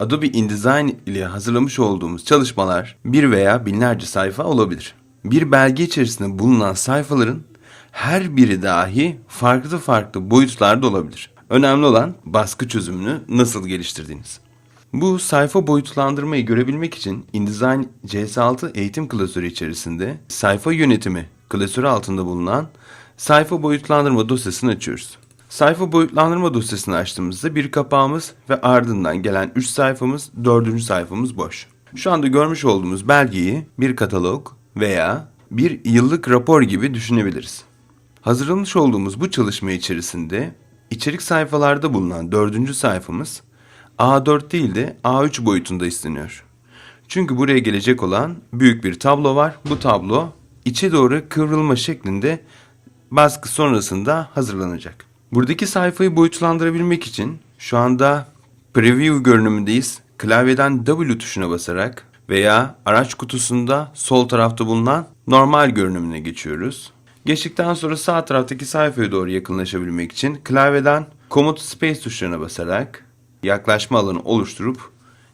Adobe InDesign ile hazırlamış olduğumuz çalışmalar bir veya binlerce sayfa olabilir. Bir belge içerisinde bulunan sayfaların her biri dahi farklı farklı boyutlarda olabilir. Önemli olan baskı çözümünü nasıl geliştirdiğiniz. Bu sayfa boyutlandırmayı görebilmek için InDesign CS6 eğitim klasörü içerisinde sayfa yönetimi klasörü altında bulunan sayfa boyutlandırma dosyasını açıyoruz. Sayfa boyutlandırma dosyasını açtığımızda bir kapağımız ve ardından gelen 3 sayfamız, 4. sayfamız boş. Şu anda görmüş olduğumuz belgeyi bir katalog veya bir yıllık rapor gibi düşünebiliriz. Hazırlamış olduğumuz bu çalışma içerisinde içerik sayfalarda bulunan dördüncü sayfamız A4 değil de A3 boyutunda isteniyor. Çünkü buraya gelecek olan büyük bir tablo var. Bu tablo içe doğru kıvrılma şeklinde baskı sonrasında hazırlanacak. Buradaki sayfayı boyutlandırabilmek için şu anda preview görünümündeyiz. Klavyeden W tuşuna basarak veya araç kutusunda sol tarafta bulunan normal görünümüne geçiyoruz. Geçtikten sonra sağ taraftaki sayfaya doğru yakınlaşabilmek için klavyeden Command Space tuşlarına basarak yaklaşma alanı oluşturup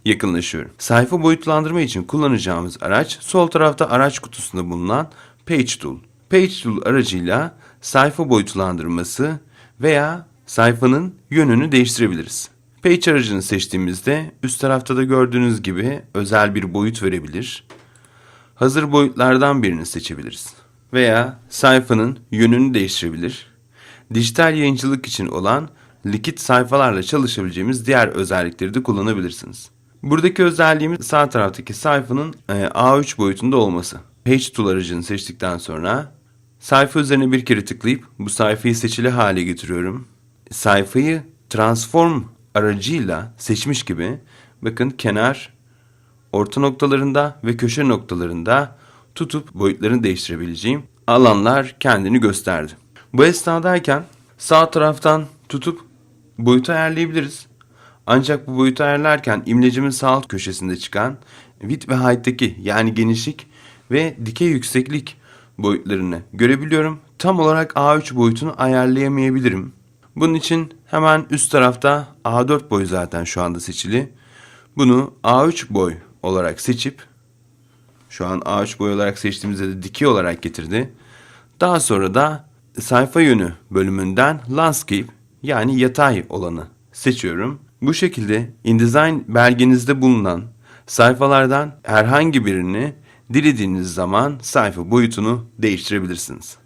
yakınlaşıyorum. Sayfa boyutlandırma için kullanacağımız araç sol tarafta araç kutusunda bulunan Page Tool. Page Tool aracıyla sayfa boyutlandırması veya sayfanın yönünü değiştirebiliriz. Page aracını seçtiğimizde üst tarafta da gördüğünüz gibi özel bir boyut verebilir. Hazır boyutlardan birini seçebiliriz. Veya sayfanın yönünü değiştirebilir. Dijital yayıncılık için olan likit sayfalarla çalışabileceğimiz diğer özellikleri de kullanabilirsiniz. Buradaki özelliğimiz sağ taraftaki sayfanın e, A3 boyutunda olması. Page Tool aracını seçtikten sonra sayfa üzerine bir kere tıklayıp bu sayfayı seçili hale getiriyorum. Sayfayı transform aracıyla seçmiş gibi bakın kenar, orta noktalarında ve köşe noktalarında tutup boyutlarını değiştirebileceğim alanlar kendini gösterdi. Bu esnadayken sağ taraftan tutup boyutu ayarlayabiliriz. Ancak bu boyutu ayarlarken imlecimin sağ alt köşesinde çıkan width ve height'taki yani genişlik ve dikey yükseklik boyutlarını görebiliyorum. Tam olarak A3 boyutunu ayarlayamayabilirim. Bunun için hemen üst tarafta A4 boy zaten şu anda seçili. Bunu A3 boy olarak seçip şu an A3 boy olarak seçtiğimizde de dikey olarak getirdi. Daha sonra da sayfa yönü bölümünden landscape yani yatay olanı seçiyorum. Bu şekilde InDesign belgenizde bulunan sayfalardan herhangi birini dilediğiniz zaman sayfa boyutunu değiştirebilirsiniz.